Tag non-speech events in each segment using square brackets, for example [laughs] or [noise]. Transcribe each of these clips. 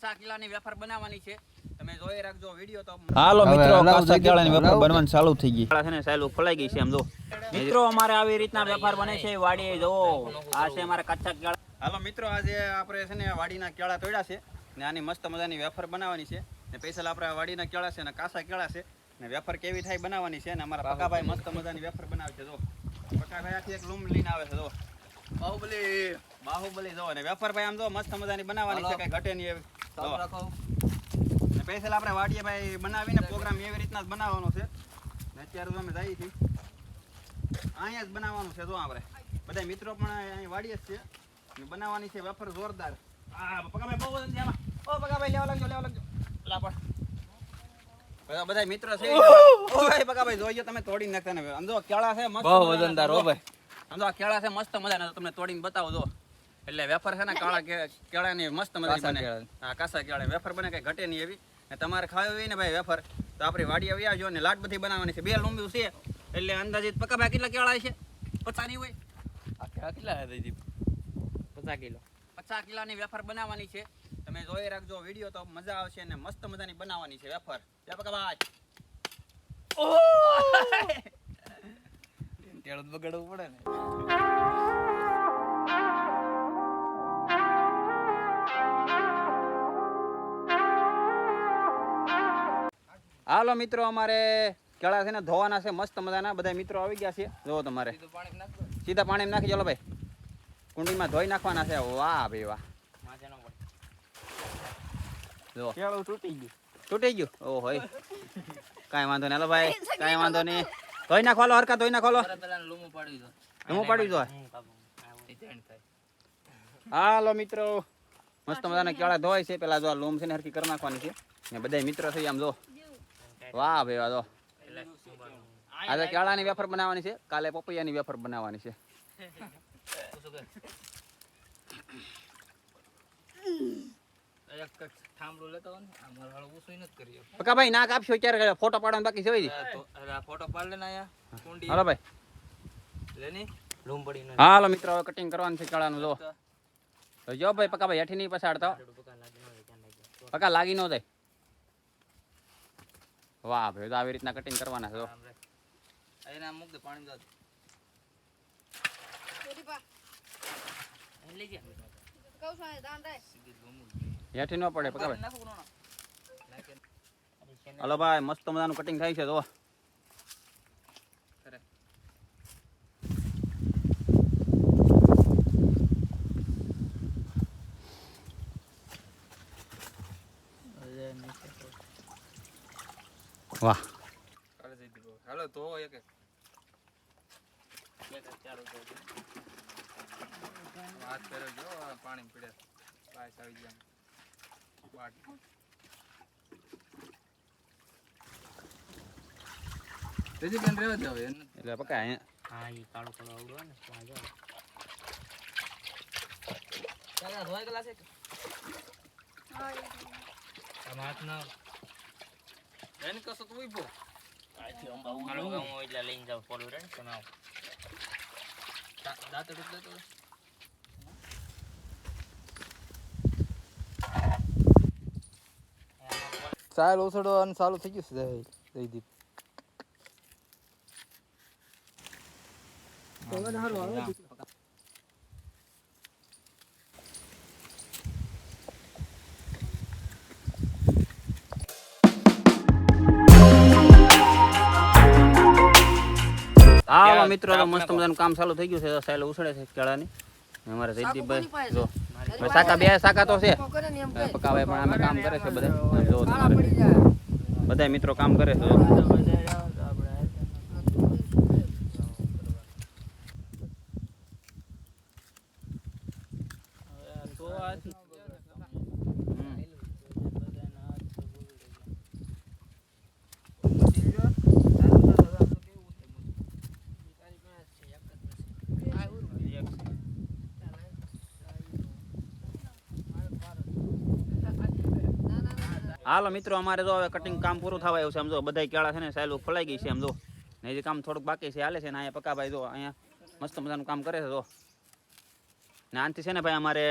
કચ્ચા કેળાની વેફર બનાવવાની છે. તમે જોઈ રાખજો વીડિયો તો. હાલો મિત્રો કાચા કેળાની વેફર હલાવો. ચાલુ થઈ ગઈ. છે ને સાયલું ફલાઈ ગઈ છે આમ જો. મિત્રો અમારે આવી રીતના વેપાર બને છે વાડીએ જોવો આ છે અમારા કચ્ચા કેળા. હાલો મિત્રો આજે આપણે છે ને વાડીના કેળા તોડ્યા છે ને આની મસ્ત મજાની વેફર બનાવવાની છે. ને સ્પેશિયલ આપણે વાડીના કેળા છે ને કાસા કેળા છે. ને વેફર કેવી થાય બનાવવાની છે ને અમારા પકાભાઈ મસ્ત મજાની વેફર બનાવે છે જો પકાભાઈ આથી એક લૂમ લઈને આવે છે જો બાહુબલી. બાહુબલી જો ને વેફર ભાઈ આમ જો મસ્ત મજાની બનાવવાની છે કઈ ઘટે નહીં એવી. સ્પેશિયલ આપણે વાડીએ ભાઈ બનાવીને પ્રોગ્રામ એવી રીતના જ બનાવવાનો છે. ને અત્યારે તો અમે જઈએ છીએ. અહીંયા જ બનાવવાનું છે જો આપણે. બધા મિત્રો પણ અહીં વાડીએ જ છે. ને બનાવવાની છે વેફર જોરદાર. હા પગાભાઈ બહુ આમાં ઓ પગાભાઈ લેવા લાગજો લેવા લાગજો. લા પણ બધા બધા મિત્રો છે. ઓ ભાઈ પગાભાઈ જોઈજો તમે તોડી નાખતા ને આમ કેળા છે મસ્ત બહુ વજનદાર ભાઈ. આ કેળા છે મસ્ત મજાના. તમને તોડીને બતાવો જો. એટલે વેફર છે ને કાળા કે કેળાની મસ્ત મજાની કાસા બને. હા કાસા કેળા વેફર બને કઈ ઘટે નહીં એવી. ને તમારે ખાવી હોય ને ભાઈ વેફર તો આપણી વાડી આવી આવજો ને લાટ બધી બનાવવાની છે. બે લીંબુ છે. એટલે અંદાજિત પકા ભાઈ કેટલા કેળા છે પચાસની હોય. આ કેળા કેટલા પચાસ કિલો. પચાસ કિલોની વેફર બનાવવાની છે. તમે જોઈ રાખજો વીડિયો તો મજા આવશે ને મસ્ત મજાની બનાવવાની છે વેફર. જય પકા ભાઈ કેળો [laughs] તો બગાડવું પડે ને. હાલો મિત્રો અમારે કેળા છે ને ધોવાના છે મસ્ત મજાના. બધા મિત્રો આવી ગયા છે. જો તમારે. સીધા પાણી નાખો. નાખી ચાલો ભાઈ. કુંડીમાં ધોઈ નાખવાના છે. વાહ ભાઈ વાહ. જો કેળું તૂટી ગયું. તૂટી ગયું? ઓ હોય. કાંઈ વાંધો નહીં. હલો ભાઈ [laughs] કાંઈ વાંધો નહીં. ધોઈ નાખવાલો હાલો હરકા ધોઈ નાખવાલો લૂમું પાડી દો. લૂમું હાલો મિત્રો. મસ્ત મજાના કેળા ધોવાય છે. પેલા જો આ લૂમ છે ને હરકી કરી નાખવાની છે. ને બધા મિત્રો છે આમ જો. વાહ ભાઈ, વાહ આજે કેળાની વેફર બનાવવાની છે? કાલે પપૈયાની વેફર બનાવવાની છે. પકા ભાઈ, નાક આપશો ક્યારે ફોટો પાડવાનો બાકી છે ફોટો પાડ મિત્રો કટિંગ કરવાનું છે કેળાનું, જો. જો ભાઈ પકા ભાઈ, હેઠી નહીં પછાડતો. પકા લાગી ન જાય. વાહ ભાઈ તો આવી રીતના કટિંગ કરવાના છે. એના મૂક દે પાણી દો. હેઠી ન પડે પકા ભાઈ નાખો કોનો નાખે અરે છે ને. હાલો ભાઈ મસ્ત મજાનું કટિંગ થાય છે જો કરે વાહ. હાલો તો એક વાત કરે જો પાણી પીડે. પાસ આવી ગયા. વાટ. તેજી બેન રહેવા જાવ એને એટલે પકા અહીંયા. હા ઈ કાળો કાળો આવડો ને ત્યાં જાવ ચાલા ધોઈ ગલા છે હાથ ના એને કસો તો ઊભો. હાલો હું એટલે લઈને જાવ પોલું રે ને તમે આવો દાંત એટલે તો ચાલ ઓસડવાનું ચાલુ થઈ ગયું છે જયદીપ હાલો મિત્રો તો મસ્ત મજાનું કામ ચાલુ થઈ ગયું છે. સાયલો ઉછળે છે કેળાની. અમારે જયદીપભાઈ જો. સાકા બે સાકા તો છે. પકાવાય પણ અમે કામ કરે છે બધા. જો બધા મિત્રો કામ કરે છે જો. હમ. હાલો મિત્રો અમારે જો હવે કટિંગ કામ પૂરું થવા આવ્યું છે. સમજો બધા કેળા છે ને સાયલું ફલાઈ ગઈ છે સમજો ને જે કામ થોડુંક બાકી છે હાલે છે ને અહીંયા પક્કાભાઈ જો અહીંયા મસ્ત મજાનું કામ કરે છે જો. ને આનથી છે ને ભાઈ અમારે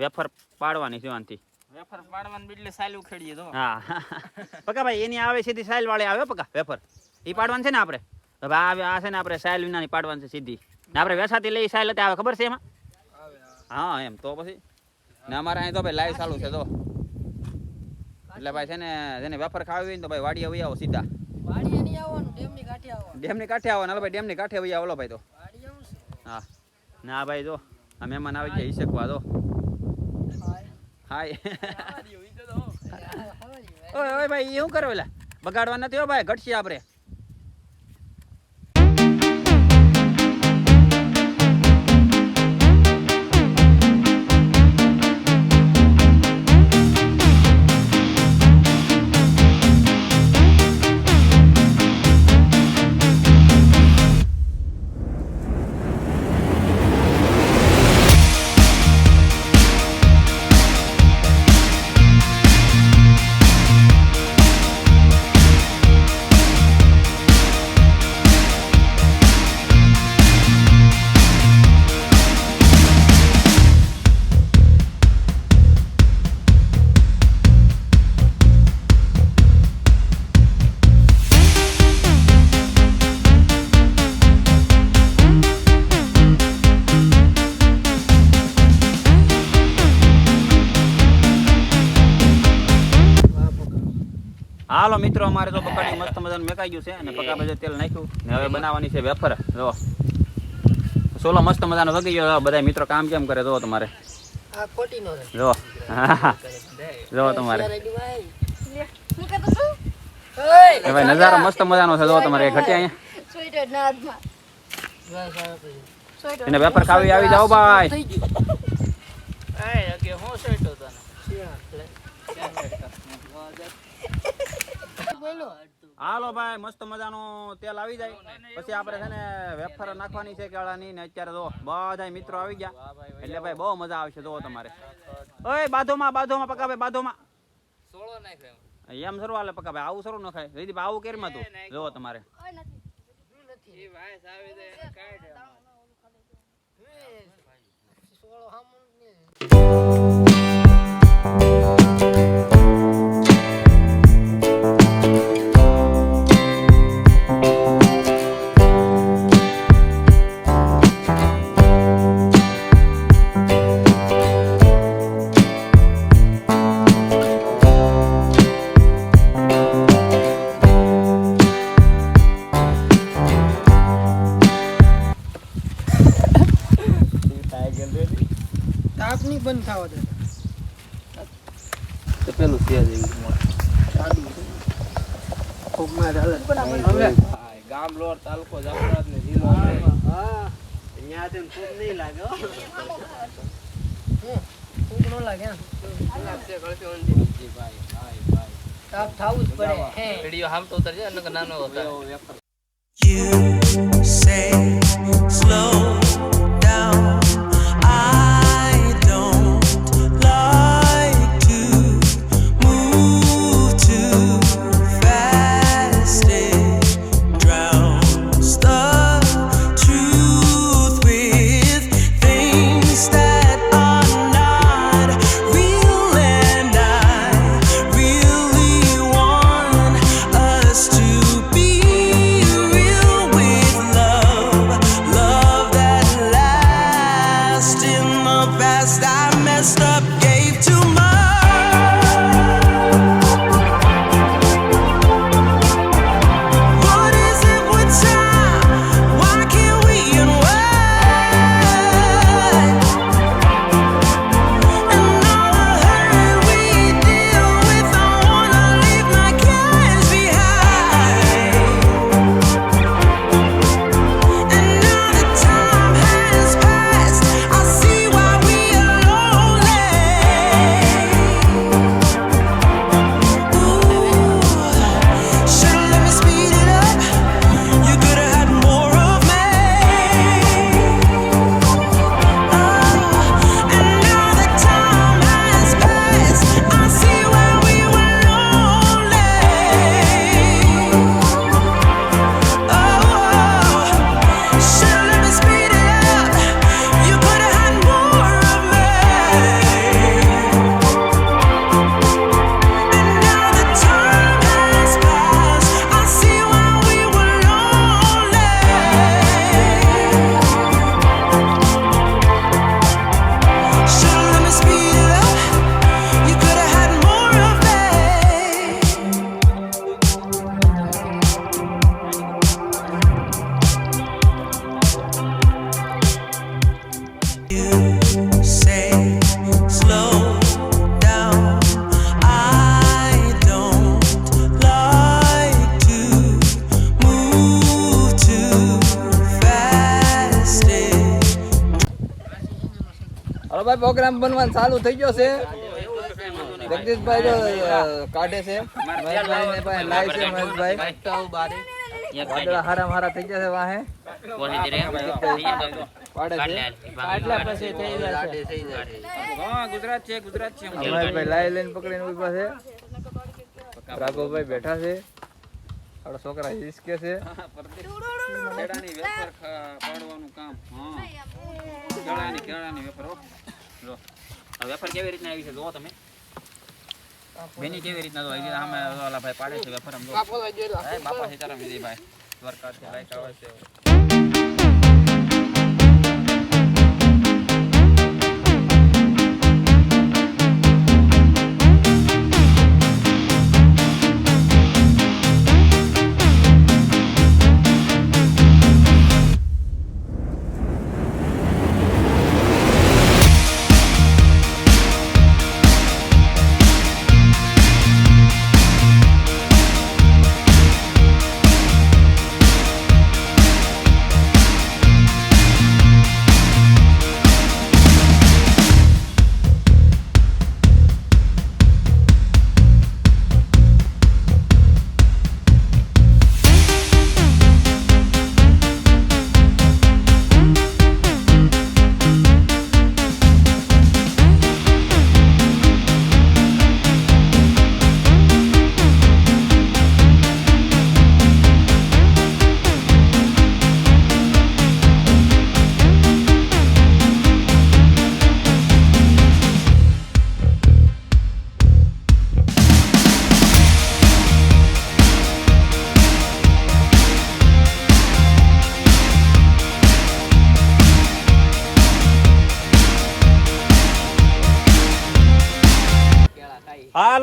વેફર પાડવાની છે આનથી. વેફર પાડવાની એટલે સાયલું ખેડીએ તો હા. પકા ભાઈ એની આવે સીધી સાયલ વાળી આવે પક્કા પકા વેફર. એ પાડવાનું છે ને આપણે? હવે આ આ છે ને આપણે સાયલ વિનાની પાડવાની છે સીધી. ને આપણે વેસાતી લઈ સાયલ હતી આવે ખબર છે એમાં? હા એમ. તો પછી? ને અમારે અહીં તો ભાઈ લાઈવ ચાલુ છે તો એટલે ભાઈ છે ને જેને વેફર ખાવી હોય ને તો ભાઈ વાડીએ વહી આવો સીધા. વાડીએ નહીં આવવાનું ડેમની કાંઠે આવવાનું. ડેમની કાંઠે આવો ને હાલો ભાઈ ડેમની કાંઠે વહી આવો. ભાઈ તો. હા. ના ભાઈ જો આ મહેમાન આવી ગયા ઈશકવા તો હાય ઓય ઓય ભાઈ શું કરો એટલે બગાડવા નથી હો ભાઈ ઘટશે આપણે. મિત્રો અમારે તો બકાડી મસ્ત મજાનું મેકાઈ ગયું છે અને પકા બધે તેલ નાખ્યું. ને હવે બનાવવાની છે વેફર. જો. સોલો મસ્ત મજાનો વગી ગયો. બધા મિત્રો કામ કેમ કરે જો તમારે? જો. જો તમારે. ભાઈ શું કહેતો છું એ ભાઈ નજારો મસ્ત મજાનો છે જો તમારે. ઘટ્યા અહીંયા. એને વેફર ખાવી આવી જાઓ ભાઈ. હું સેટો તને. હાલો ભાઈ મસ્ત મજાનું તેલ આવી જાય. પછી આપણે છે ને વેફર નાખવાની છે કેળાની ને અત્યારે જો બધા મિત્રો આવી ગયા. એટલે ભાઈ બહુ મજા આવશે જો તમારે. ઓય બાધોમાં બાધોમાં પકા ભાઈ બાધોમાં સોળો નાખ્યો એમ. સરું હાલે પકા ભાઈ આવું સરું ન ખાય રીદી આવું કેરમાં તું જો તમારે. ઓય નથી. એ ભાઈ સાવે કાઢે. પેલું છે ફૂગમાં ચાલે ગામ લોર તાલુકો જાફરાબાદ ને જિલ્લો ફૂગ નો લાગે એમ. તાપ થવું જ પડે હે. વિડિયો હામ તો ઉતરજે નાનો હતો You say slow. પ્રોગ્રામ બનવાનું ચાલુ થઈ ગયો છે. જગદીશભાઈ જો કાઢે છે. મહેશભાઈ ને ભાઈ લાય છે મહેશભાઈ. વાદળા હારા હારા થઈ ગયા છે વાહે. છે. આટલા પછી હા ગુજરાત છે ગુજરાત છે. મહેશભાઈ લાય લઈને પકડીને ઊભા છે. રાઘવભાઈ બેઠા છે. આપણા છોકરા હિસકે છે. કેળાની વેફર પાડવાનું કામ. હા. કેળાની કેળાની વેફર હો. જો. આ વેફર કેવી રીતના આવી છે જુઓ તમે. બેની કેવી રીતના જો આવી સામે ઓલા ભાઈ પાડે છે વેફર આમ જો. બાપા સીતારામ વિજયભાઈ. છે લાઈક આવે છે.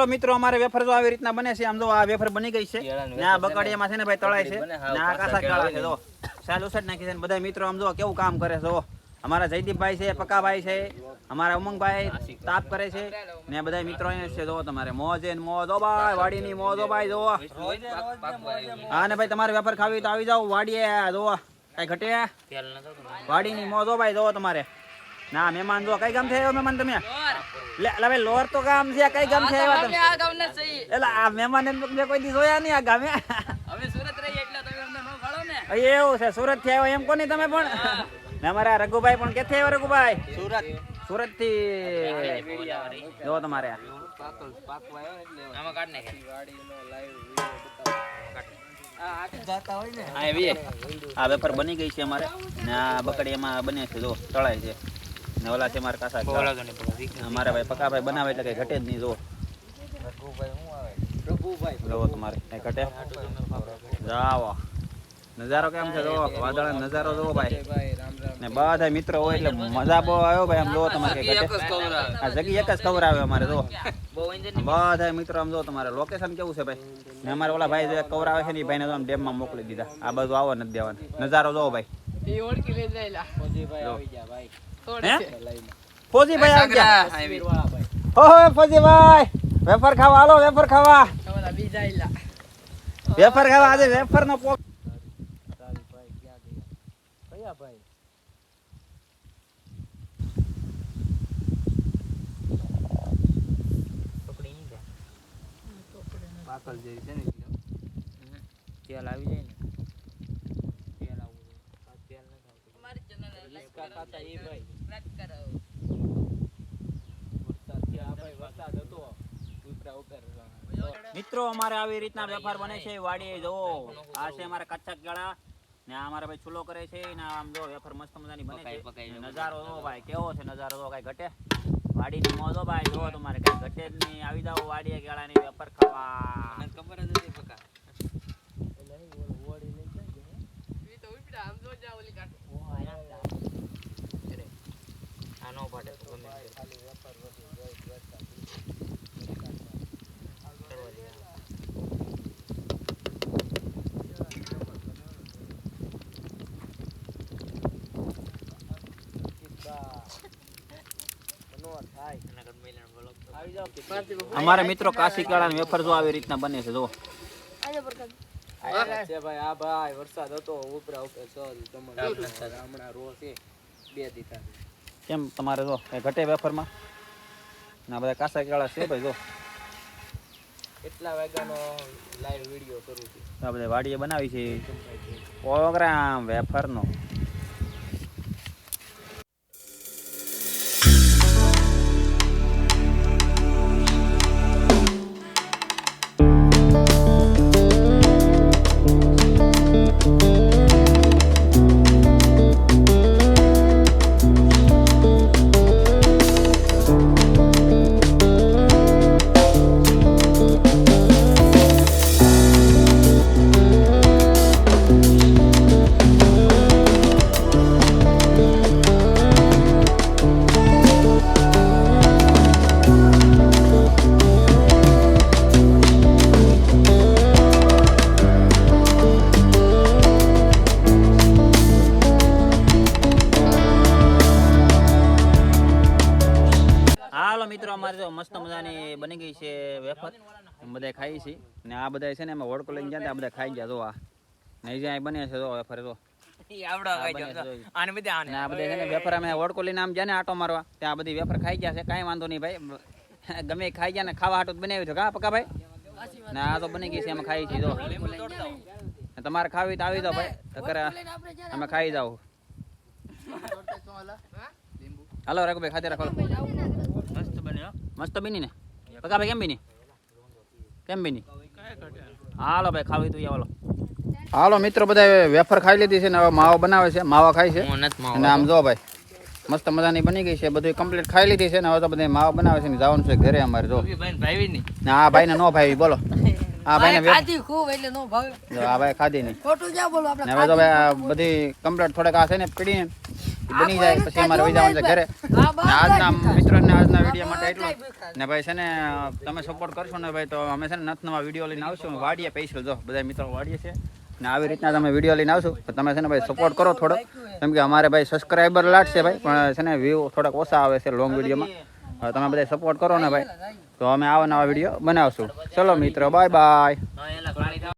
મિત્રો અમારે વેફર જો આવી રીતના બને છે આમ જો આ વેફર બની ગઈ છે. ને આ બકાડિયામાં છે ને ભાઈ તળાય છે. ને આ કાસા કાળા છે જો. સાલ સેટ નાખી છે ને બધા મિત્રો આમ જો કેવું કામ કરે છે જો. અમારા જયદીપભાઈ છે પકાભાઈ છે અમારા ઉમંગભાઈ તાપ કરે છે. ને બધા મિત્રો છે જો તમારે મોજે ને મોજ ઓ ભાઈ વાડીની મોજ ઓ ભાઈ જો. હા ને ભાઈ તમારે વેફર ખાવી તો આવી જાઓ વાડીએ જો. કઈ ઘટે? વાડીની મોજ ઓ ભાઈ જો તમારે. ના મહેમાન જો કઈ ગામ છે મહેમાન તમે? લે લે લોર તો ગામ છે કઈ ગામ છે આવ્યા તમે એલા આ મહેમાન તો કોઈ દી જોયા નહીં આ ગામે? અહીં એવું છે સુરતથી આવ્યો એમ કોની તમે પણ? ને અમારા રઘુભાઈ પણ કેથી આવ્યો રઘુભાઈ? સુરત. સુરતથી જો તમારે આ. વેફર બની ગઈ છે અમારે. ને આ બકડી એમાં બને છે જો તળાય છે. ને ઓલા છે મારા કાસા અમારા ભાઈ પકાભાઈ બનાવે એટલે કઈ ઘટે જ નહીં જો જોવો તમારે કઈ ઘટે? જાવો નજારો કેમ છે જો વાદળ નજારો જોવો ભાઈ. ને બધા મિત્રો હોય એટલે મજા બહુ આવ્યો ભાઈ આમ જોવો તમારે કઈ ઘટે? આ જગી એક જ ખબર આવે અમારે જો બધા મિત્રો આમ જો તમારે લોકેશન કેવું છે ભાઈ? ને અમારે ઓલા ભાઈ જે કવર આવે છે ને એ ભાઈને ડેમ આમ ડેમમાં મોકલી દીધા. આ બાજુ આવો નથી દેવાનું. નજારો જોવો ભાઈ. એ ઓળખી હે? ફોજીભાઈ આવી ગયા. ઓહો ફોજીભાઈ વેફર ખાવા હાલો વેફર ખાવા. વેફર ખાવા આજે વેફર નો પોક કયા ભાઈ પાકલ જેવી છે ને તેલ આવી જાય ને. તેલ આવવું જોઈએ આ તેલ નથી આવતું. એ વરસાદ હતો મિત્રો અમારે આવી રીતના વેપાર બને છે વાડીએ જો આ છે અમારા કચ્છક ગળા. ને આ અમારા ભાઈ છુલો કરે છે ને આમ જો વેફર મસ્ત મજાની બને છે. ને નજારો જો ભાઈ કેવો છે નજારો જો કઈ ઘટે. વાડીની મોજો ભાઈ જો તમારે કઈ ઘટે જ નહીં. આવી જાઓ વાડીએ ની વેફર ખાવા. ખબર જ નથી પકા. આ નો પાડે તો ગમે તે. કરવા દે. એના કરતા મહિલાનો vlog તો અમારે મિત્રો કાશી કેળાની વેફર જો આવી રીતના બને છે જો આજે પ્રકાશ છે ભાઈ આ ભાઈ વરસાદ હતો ઉપરા ઉપર ચલ તમને હમણાં રો છે બે દીધા કેમ તમારે જો એ ઘટે વેફરમાં? ના બધા કાસા કેળા છે ભાઈ જો. કેટલા વાગ્યાનો લાઈવ વીડિયો કરું છું. આ બધા વાડીએ બનાવી છે. પ્રોગ્રામ વેફરનો. બની ગઈ છે વેફર. બધા ખાઈ છે ને આ બધા છે ને અમે હોડકો લઈને ગયા આ બધા ખાઈ ગયા જો આ. નહીં જે અહીં બને છે જો વેફર જો. આવડો આ કઈ બને છે જમતો. જો. આને બધા આને ને આ બધા છે ને વેફર અમે હોડકો લઈને આમ ગયા ને આટો મારવા. ત્યાં બધી વેફર ખાઈ ગયા છે કાંઈ વાંધો નહીં ભાઈ. [laughs] ગમે ખાઈ ગયા ને ખાવા હાટું જ બનાવ્યું કા પકા ભાઈ? ને આ તો બની ગઈ છે અમે ખાઈ છીએ જો. તમારે ખાવી તો આવી દો ભાઈ. અમે ખાઈ જાવ [laughs] હાલો રાખો ભાઈ ખાતે રાખો. મસ્ત બન્યો. મસ્ત બની ને? પકા ભાઈ કેમ બની કેમ બની હાલો ભાઈ ખાવી તું હાલો. હાલો મિત્રો બધા વેફર ખાઈ લીધી છે ને હવે માવો બનાવે છે માવા ખાય છે. અને આમ જો ભાઈ મસ્ત મજાની બની ગઈ છે બધું કમ્પ્લીટ ખાઈ લીધી છે ને હવે તો બધા માવા બનાવે છે ને જવાનું છે ઘરે અમારે જો. હા ભાઈ ને નો ભાઈ બોલો. હા ભાઈને વેફ- ખાધી ખૂબ એટલે નો ભાવે. જો ભાઈ ખાધી નહીં. ખોટું બોલો આપણે હવે તો ભાઈ આ બધી કમ્પ્લીટ થોડાક આ છે ને પીડી ને બની જાય પછી અમારે વહી જવાનું છે ઘરે. આજના મિત્રોને આજના વીડિયો માટે એટલું ને ભાઈ છે ને તમે સપોર્ટ કરશો ને ભાઈ તો અમે છે ને નથ નવા વીડિયો લઈને આવશું. વાડીએ પૈસા જો બધા મિત્રો વાડીએ છે. ને આવી રીતના તમે વીડિયો લઈને આવશો. તો તમે છે ને ભાઈ સપોર્ટ કરો થોડો કેમ કે અમારે ભાઈ સબસ્ક્રાઈબર લાગશે ભાઈ પણ છે ને વ્યૂ થોડાક ઓછા આવે છે લોંગ વિડીયોમાં. હવે તમે બધા સપોર્ટ કરો ને ભાઈ. તો અમે આવા નવા વીડિયો બનાવશું. ચલો મિત્રો બાય બાય